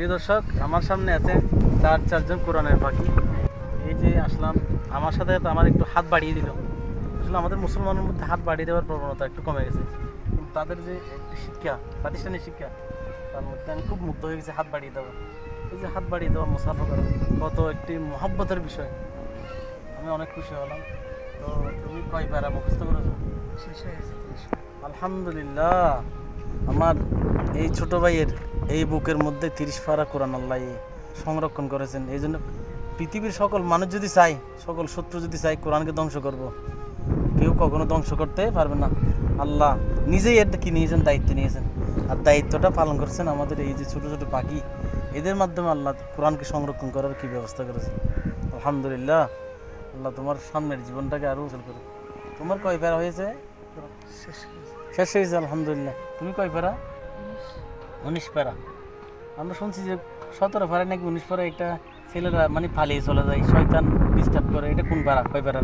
প্রিয় দর্শক আমার সামনে আছে চার চারজন কোরআনের পাখি এই যে আসলাম আমার সাথে তো আমার একটু হাত বাড়িয়ে দিল। আসলে আমাদের মুসলমানের মধ্যে হাত বাড়িয়ে দেওয়ার প্রবণতা একটু কমে গেছে। কিন্তু তাদের যে একটি শিক্ষা প্রাতিষ্ঠানিক শিক্ষা তার মধ্যে আমি খুব মুগ্ধ হয়ে গেছি হাত বাড়িয়ে দেওয়া এই যে হাত বাড়িয়ে দেওয়া মুসাফা করা কত একটি মহব্বতের বিষয়। আমি অনেক খুশি হলাম। তো তুমি কয় প্যারা মুখস্থ করেছ? আলহামদুলিল্লাহ। আমার এই ছোট ভাইয়ের এই বুকের মধ্যে তিরিশ পারা কোরআন আল্লাহ সংরক্ষণ করেছেন। এই জন্য পৃথিবীর সকল মানুষ যদি চাই সকল শত্রু যদি চাই কোরআনকে ধ্বংস করব। কেউ কখনো ধ্বংস করতে পারবে না। আল্লাহ নিজেই এর কি নিয়েছেন দায়িত্ব নিয়েছেন আর দায়িত্বটা পালন করছেন আমাদের এই যে ছোট ছোট পাখি। এদের মাধ্যমে আল্লাহ কোরআনকে সংরক্ষণ করার কি ব্যবস্থা করেছেন? আলহামদুলিল্লাহ আল্লাহ তোমার সামনের জীবনটাকে আরও উজ্জ্বল করে তোমার কয় প্যারা হয়েছে? শেষ শেষ হয়েছে আলহামদুলিল্লাহ। তুমি কয় পারা? উনিশ পারা। আমরা শুনছি যে সতেরো পারা নাকি উনিশ পারা একটা ছেলেরা মানে পালিয়ে চলে যায় শয়তান ডিস্টার্ব করে। এটা কোন পারা? কয় পারা?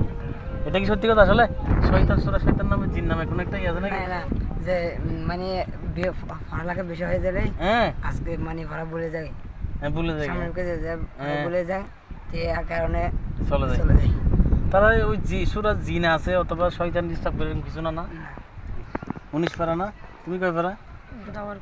এটা কি সত্যি কথা আসলে? শয়তান সোরা শয়তান নামে জিন নামে কোনো একটা ইয়ে আছে নাকি? যে মানে ভাড়া বেশি হয়ে হ্যাঁ। আজকে মানে ভাড়া বলে যায়। হ্যাঁ ভুলে যাই সামনের কাছে যে হ্যাঁ। বলে যায় তো কারণে চলে যায়। চলে যায়। তারা ওই জি সুরা জিন আছে অথবা শয়তান ডিস্টার্ব করে কিছু না না? না। উনিশ পারা না? তুমি কয় পারা? بدور